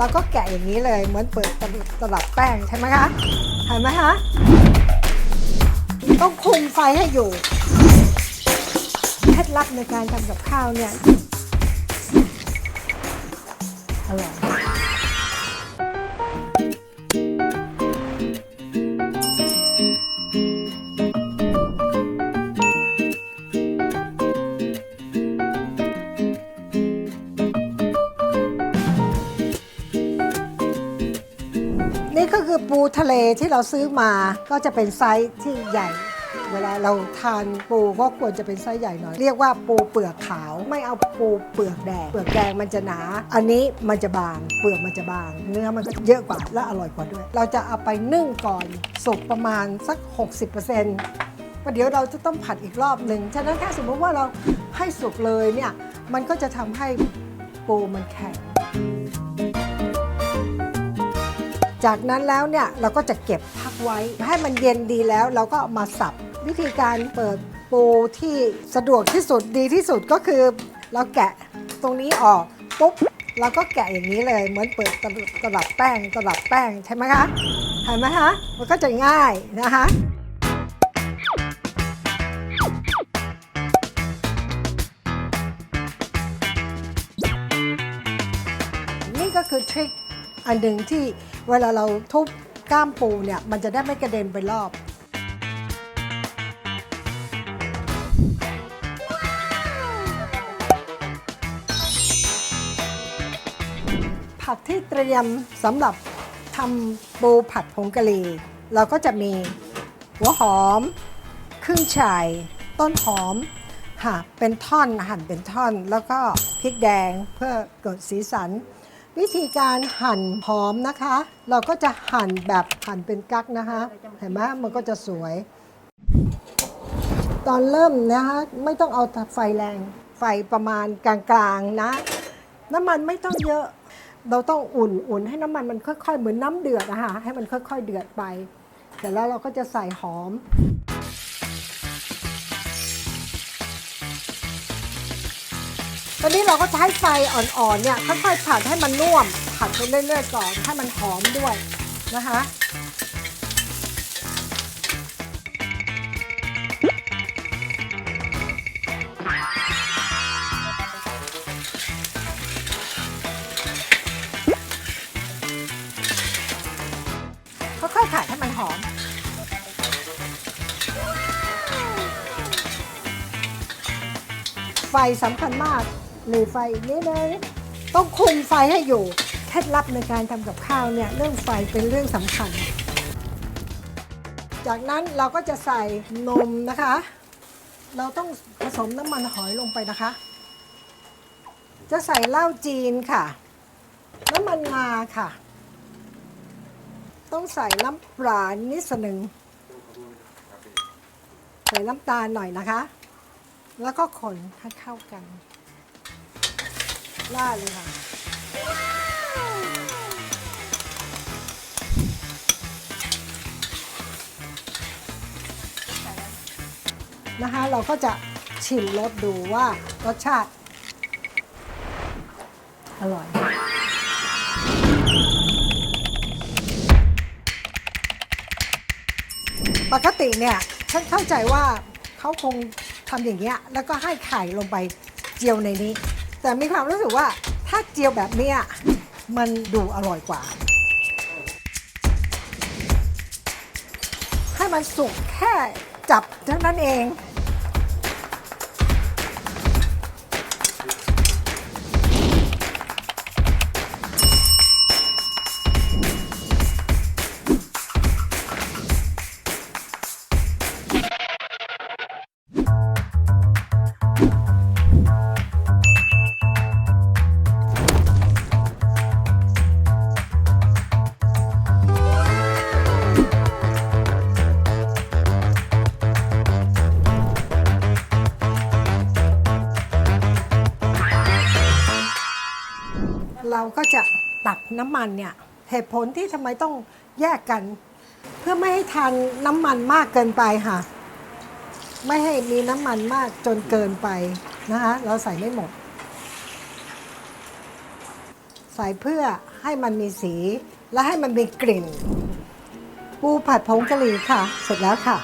เราก็แกะอย่างนี้เลยเหมือนเปิดตลับแป้งใช่ไหมคะเห็นไหมคะต้องคุมไฟให้อยู่เคล็ดลับในการทำกับข้าวเนี่ยอร่อย นี่ก็คือปูทะเลที่เราซื้อมาก็จะเป็นไซส์ที่ใหญ่ เวลาเราทานปูก็ควรจะเป็นไซส์ใหญ่หน่อย เรียกว่าปูเปลือกขาวไม่เอาปูเปลือกแดง เปลือกแดงมันจะหนา อันนี้มันจะบาง เปลือกมันจะบาง เนื้อมันก็เยอะกว่าและอร่อยกว่าด้วย เราจะเอาไปนึ่งก่อนสุกประมาณสัก 60%ประเดี๋ยวเราจะต้องผัดอีกรอบหนึ่ง ฉะนั้นถ้าสมมติว่าเราให้สุกเลยเนี่ย มันก็จะทำให้ปูมันแข็ง จากนั้นแล้วเนี่ยเราก็จะเก็บพักไว้ ให้มันเย็นดีแล้วเราก็มาสับ วิธีการเปิดปูที่สะดวกที่สุดดีที่สุดก็คือ เราแกะตรงนี้ออกปุ๊บเราก็แกะอย่างนี้เลยเหมือนเปิดตลับแป้งตลับแป้งใช่ไหมคะเห็นไหมคะมันก็จะง่ายนะคะนี่ก็คือทริค อันหนึ่งที่เวลาเราทุบก้ามปูเนี่ยมันจะได้ไม่กระเด็นไปรอบผักที่เตรียมสำหรับทำปูผัดผงกะหรี่เราก็จะมีหัวหอมครึ่งฉ่ายต้นหอมค่ะเป็นท่อนหั่นเป็นท่อน แล้วก็พริกแดงเพื่อเกิดสีสัน วิธีการหั่นหอมนะคะ เราก็จะหั่นแบบหั่นเป็นกั๊กนะคะ เห็นไหมมันก็จะสวย ตอนเริ่มนะคะไม่ต้องเอาไฟแรง ไฟประมาณกลางๆนะ น้ำมันไม่ต้องเยอะ เราต้องอุ่นอุ่นให้น้ำมันมันค่อยๆ เหมือนน้ำเดือดนะคะให้มันค่อย ๆ เดือดไปเสร็จแล้วเราก็จะใส่หอม ตอนนี้เราก็ใช้ไฟอ่อนๆเนี่ยค่อยๆผัดให้มันนุ่มผัดไปเรื่อยๆก่อนให้มันหอมด้วยนะคะค่อยๆผัดให้มันหอมไฟสำคัญมาก หรือไฟอีกนิดนึงต้องคุมไฟให้อยู่เคล็ดลับในการทำกับข้าวเนี่ยเรื่องไฟเป็นเรื่องสำคัญ จากนั้นเราก็จะใส่นมนะคะ เราต้องผสมน้ำมันหอยลงไปนะคะ จะใส่เหล้าจีนค่ะ น้ำมันงาค่ะ ต้องใส่น้ำปลานิดหนึ่งใส่น้ำตาลหน่อยนะคะ แล้วก็คนให้เข้ากัน ล่าดเลยค่ะ นะคะ เราก็จะชิมรสดูว่ารสชาติ อร่อย ปกติเนี่ย ฉันเข้าใจว่าเขาคงทำอย่างเงี้ย แล้วก็ให้ไข่ลงไปเจียวในนี้ แต่มีความรู้สึกว่าถ้าเจียวแบบเนี้ยมันดูอร่อยกว่า ให้มันสุกแค่จับเท่านั้นเอง เราก็จะตักน้ำมันเนี่ยเหตุผลที่ทำไมต้องแยกกัน เพื่อไม่ให้ทานน้ำมันมากเกินไปค่ะ ไม่ให้มีน้ำมันมากจนเกินไปนะคะเราใส่ไม่หมด ใส่เพื่อให้มันมีสีและให้มันมีกลิ่น ปูผัดผงกะหรี่ค่ะ เสร็จแล้วค่ะ